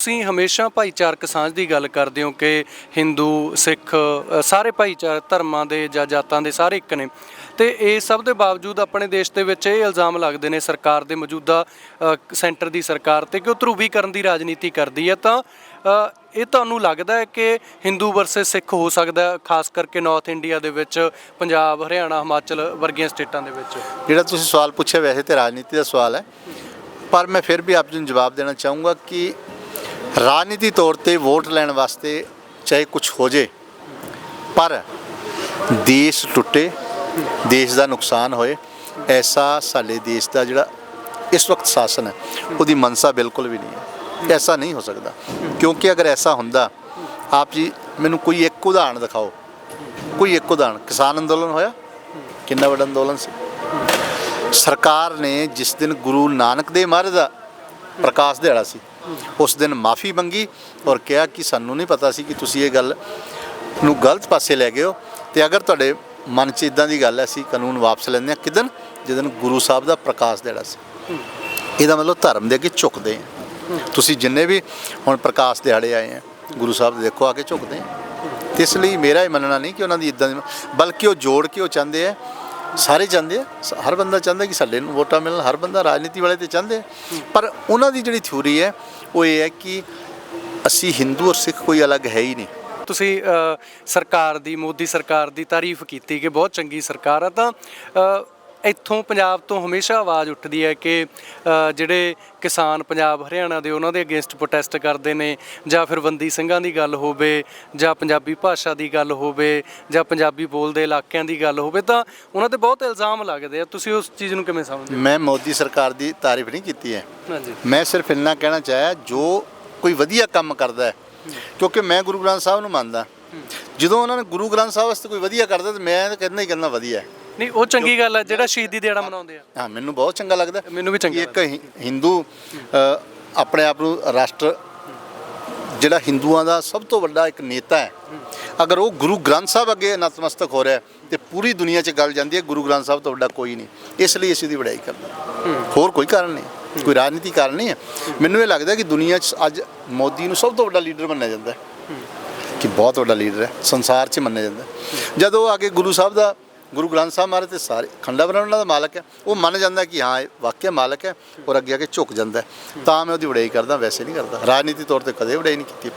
ਤੁਸੀਂ ਹਮੇਸ਼ਾ ਭਾਈਚਾਰਕ ਸਾਂਝ ਦੀ ਗੱਲ ਕਰਦੇ ਹੋ ਕਿ ਹਿੰਦੂ, ਸਿੱਖ ਸਾਰੇ ਭਾਈਚਾਰਕ ਧਰਮਾਂ ਦੇ ਜਾਂ ਜਾਤਾਂ ਦੇ ਸਾਰੇ ਇੱਕ ਨੇ। ਤੇ ਇਹ ਸਭ ਦੇ ਬਾਵਜੂਦ ਆਪਣੇ ਦੇਸ਼ ਦੇ ਵਿੱਚ ਇਹ ਇਲਜ਼ਾਮ ਲੱਗਦੇ ਨੇ ਸਰਕਾਰ ਦੇ ਮੌਜੂਦਾ ਸੈਂਟਰ ਦੀ ਸਰਕਾਰ ਤੇ ਕਿ ਉਹ ਧਰੂਵੀਕਰਨ ਦੀ ਰਾਜਨੀਤੀ ਕਰਦੀ ਹੈ। ਤਾਂ ਇਹ ਤੁਹਾਨੂੰ ਲੱਗਦਾ ਹੈ ਕਿ ਹਿੰਦੂ ਵਰਸਸ ਸਿੱਖ ਹੋ ਸਕਦਾ ਹੈ, ਖਾਸ ਕਰਕੇ ਨਾਰਥ ਇੰਡੀਆ ਦੇ ਵਿੱਚ, ਪੰਜਾਬ, ਹਰਿਆਣਾ, ਹਿਮਾਚਲ ਵਰਗੀਆਂ ਸਟੇਟਾਂ ਦੇ ਵਿੱਚ? ਜਿਹੜਾ ਤੁਸੀਂ ਸਵਾਲ ਪੁੱਛਿਆ, ਵੈਸੇ ਤੇ ਰਾਜਨੀਤੀ ਦਾ ਸਵਾਲ ਹੈ। ਪਰ ਮੈਂ ਫਿਰ ਵੀ ਆਪ ਜੀ ਨੂੰ ਜਵਾਬ ਦੇਣਾ ਚਾਹੂੰਗਾ ਕਿ ਰਾਜਨੀਤੀ ਤੌਰ ਤੇ ਵੋਟ ਲੈਣ ਵਾਸਤੇ ਚਾਹੇ ਕੁਝ ਹੋ ਜੇ, ਪਰ ਦੇਸ਼ ਟੁੱਟੇ, ਦੇਸ਼ ਦਾ ਨੁਕਸਾਨ ਹੋਏ, ਐਸਾ ਸਾਡੇ ਦੇਸ਼ ਦਾ ਜਿਹੜਾ ਇਸ ਵਕਤ ਸ਼ਾਸਨ ਹੈ, ਉਹਦੀ ਮਨਸਾ ਬਿਲਕੁਲ ਵੀ ਨਹੀਂ ਹੈ। ਐਸਾ ਨਹੀਂ ਹੋ ਸਕਦਾ। ਕਿਉਂਕਿ ਅਗਰ ਐਸਾ ਹੁੰਦਾ, ਆਪ ਜੀ ਮੈਨੂੰ ਕੋਈ ਇੱਕ ਉਦਾਹਰਣ ਦਿਖਾਓ। ਕੋਈ ਇੱਕ ਉਦਾਹਰਣ ਕਿਸਾਨ ਅੰਦੋਲਨ ਹੋਇਆ? ਕਿੰਨਾ ਵੱਡਾ ਅੰਦੋਲਨ ਸੀ? ਸਰਕਾਰ ਨੇ ਜਿਸ ਦਿਨ ਗੁਰੂ ਨਾਨਕ ਦੇਵ ਮਹਾਰਾਜ ਦਾ ਪ੍ਰਕਾਸ਼ ਦਿਹਾੜਾ ਸੀ ਉਸ ਦਿਨ ਮਾਫੀ ਮੰਗੀ ਔਰ ਕਿਹਾ ਕਿ ਸਾਨੂੰ ਨਹੀਂ ਪਤਾ ਸੀ ਕਿ ਤੁਸੀਂ ਇਹ ਗੱਲ ਨੂੰ ਗਲਤ ਪਾਸੇ ਲੈ ਗਏ ਹੋ। ਤੇ ਅਗਰ ਤੁਹਾਡੇ ਮਨ 'ਚ ਇਦਾਂ ਦੀ ਗੱਲ ਹੈ, ਅਸੀਂ ਕਾਨੂੰਨ ਵਾਪਸ ਲੈਂਦੇ ਹਾਂ। ਕਿਦਨ? ਜਦੋਂ ਗੁਰੂ ਸਾਹਿਬ ਦਾ ਪ੍ਰਕਾਸ਼ ਦਿਹਾੜਾ ਸੀ। ਇਹਦਾ ਮਤਲਬ ਧਰਮ ਦੇ ਅੱਗੇ ਝੁਕਦੇ ਆ ਤੁਸੀਂ ਜਿੰਨੇ ਵੀ ਹੁਣ ਪ੍ਰਕਾਸ਼ ਦਿਹਾੜੇ ਆਏ ਆ ਗੁਰੂ ਸਾਹਿਬ ਦੇਖੋ ਆ ਕੇ ਝੁਕਦੇ ਆ ਤੇ ਇਸ ਲਈ ਮੇਰਾ ਇਹ ਮੰਨਣਾ ਨਹੀਂ ਕਿ ਉਹਨਾਂ ਦੀ ਇਦਾਂ ਦੀ ਬਲਕਿ ਉਹ ਜੋੜ ਕੇ ਉਹ ਚਾਹੁੰਦੇ ਆ ਸਾਰੇ ਚਾਹੁੰਦੇ ਆ ਸ- ਹਰ ਬੰਦਾ ਚਾਹੁੰਦਾ ਕਿ ਸਾਡੇ ਨੂੰ ਵੋਟਾਂ ਮਿਲਣ ਹਰ ਬੰਦਾ ਰਾਜਨੀਤੀ ਵਾਲੇ ਤੇ ਚਾਹੁੰਦੇ ਆ। ਪਰ ਉਹਨਾਂ ਦੀ ਜਿਹੜੀ ਥਿਊਰੀ ਹੈ ਉਹ ਇਹ ਹੈ ਕਿ ਅਸੀਂ ਹਿੰਦੂ ਔਰ ਸਿੱਖ ਕੋਈ ਅਲੱਗ ਹੈ ਹੀ ਨਹੀਂ। ਤੁਸੀਂ ਅ, ਸਰਕਾਰ ਦੀ ਮੋਦੀ ਸਰਕਾਰ ਦੀ ਤਾਰੀਫ ਕੀਤੀ ਕਿ ਬਹੁਤ ਚੰਗੀ ਸਰਕਾਰ ਆ ਤਾਂ ਅ, ਇੱਥੋਂ ਪੰਜਾਬ ਤੋਂ ਹਮੇਸ਼ਾ ਆਵਾਜ਼ ਉੱਠਦੀ ਹੈ ਕਿ ਜਿਹੜੇ ਕਿਸਾਨ ਪੰਜਾਬ ਹਰਿਆਣਾ ਦੇ ਉਹਨਾਂ ਦੇ ਅਗੇਂਸਟ ਪ੍ਰੋਟੈਸਟ ਕਰਦੇ ਨੇ ਜਾਂ ਫਿਰ ਬੰਦੀ ਸਿੰਘਾਂ ਦੀ ਗੱਲ ਹੋਵੇ ਜਾਂ ਪੰਜਾਬੀ ਭਾਸ਼ਾ ਦੀ ਗੱਲ ਹੋਵੇ ਜਾਂ ਪੰਜਾਬੀ ਬੋਲਦੇ ਇਲਾਕਿਆਂ ਦੀ ਗੱਲ ਹੋਵੇ ਤਾਂ ਉਹਨਾਂ ਤੇ ਬਹੁਤ ਇਲਜ਼ਾਮ ਲੱਗਦੇ ਆ। ਤੁਸੀਂ ਉਸ ਚੀਜ਼ ਨੂੰ ਕਿਵੇਂ ਸਮਝਦੇ ਮੈਂ ਮੋਦੀ ਸਰਕਾਰ ਦੀ ਤਾਰੀਫ ਨਹੀਂ ਕੀਤੀ ਹੈ। ਹੋ ਹਾਂਜੀ। ਮੈਂ ਸਿਰਫ ਇੰਨਾ ਕਹਿਣਾ ਚਾਹਿਆ ਜੋ ਕੋਈ ਵਧੀਆ ਕੰਮ ਕਰਦਾ ਹੈ ਕਿਉਂਕਿ ਮੈਂ ਗੁਰੂ ਗ੍ਰੰਥ ਸਾਹਿਬ ਨੂੰ ਮੰਨਦਾ। ਜਦੋਂ ਉਹਨਾਂ ਨੇ ਗੁਰੂ ਗ੍ਰੰਥ ਸਾਹਿਬ ਵਾਸਤੇ ਕੋਈ ਵਧੀਆ ਕਰਦਾ ਤੇ ਮੈਂ ਤਾਂ ਕਹਿੰਦਾ ਹੀ ਕਹਿੰਦਾ ਵਧੀਆ ਹੈ। ਨਹੀਂ ਉਹ ਚੰਗੀ ਗੱਲ ਹੈ ਜਿਹੜਾ ਸ਼ਹੀਦੀ ਦਿਹਾੜਾ ਮਨਾਉਂਦੇ ਆ। ਹਾਂ ਮੈਨੂੰ ਬਹੁਤ ਚੰਗਾ ਲੱਗਦਾ। ਮੈਨੂੰ ਵੀ ਚੰਗਾ ਕਿ ਇੱਕ ਹਿ- ਹਿੰਦੂ ਅ, ਆਪਣੇ ਆਪ ਨੂੰ ਰਾਸ਼ਟਰ ਜਿਹੜਾ ਹਿੰਦੂਆਂ ਦਾ ਸਭ ਤੋਂ ਵੱਡਾ ਇੱਕ ਨੇਤਾ ਹੈ। ਅਗਰ ਉਹ ਗੁਰੂ ਗ੍ਰੰਥ ਸਾਹਿਬ ਅੱਗੇ ਨਤਮਸਤਕ ਹੋ ਰਿਹਾ ਹੈ, ਤੇ ਪੂਰੀ ਦੁਨੀਆ 'ਚ ਗੱਲ ਜਾਂਦੀ ਹੈ ਗੁਰੂ ਗ੍ਰੰਥ ਸਾਹਿਬ ਤੋਂ ਵੱਡਾ ਕੋਈ ਨਹੀਂ। ਇਸ ਲਈ ਅਸੀਂ ਦੀ ਵਡਿਆਈ ਕਰਦੇ ਹਾਂ। ਹੋਰ ਕੋਈ ਕਾਰਨ ਨਹੀਂ ਕੋਈ ਰਾਜਨੀਤੀ ਕਾਰਨ ਨਹੀਂ ਹੈ। ਮੈਨੂੰ ਇਹ ਲੱਗਦਾ ਕਿ ਦੁਨੀਆ 'ਚ ਅੱਜ ਮੋਦੀ ਨੂੰ ਸਭ ਤੋਂ ਵੱਡਾ ਲੀਡਰ ਮੰਨਿਆ ਜਾਂਦਾ ਹੈ। ਕਿ ਬਹੁਤ ਵੱਡਾ ਲੀਡਰ ਹੈ ਸੰਸਾਰ 'ਚ ਮੰਨਿਆ ਜਾਂਦਾ ਹੈ। ਜਦੋਂ ਉਹ ਅੱਗੇ ਗੁਰੂ ਸਾਹਿਬ ਦਾ ਗੁਰੂ ਗ੍ਰੰਥ ਸਾਹਿਬ ਮਹਾਰਾਜ ਤੇ ਸਾਰੇ ਖੰਡਾ ਬ੍ਰਹਮੰਡ ਦਾ ਮਾਲਕ ਹੈ। ਉਹ ਮੰਨ ਜਾਂਦਾ ਕਿ ਹਾਂ, ਇਹ ਵਾਕਿਆ ਮਾਲਕ ਹੈ ਔਰ ਅੱਗੇ ਅੱਗੇ ਕੇ ਝੁਕ ਜਾਂਦਾ ਹੈ। ਤਾਂ ਮੈਂ ਉਹਦੀ ਵਡਿਆਈ ਕਰਦਾ, ਵੈਸੇ ਨਹੀਂ ਕਰਦਾ। ਰਾਜਨੀਤੀ ਤੌਰ ਤੇ ਕਦੇ ਵਡਿਆਈ ਨਹੀਂ ਕੀਤੀ।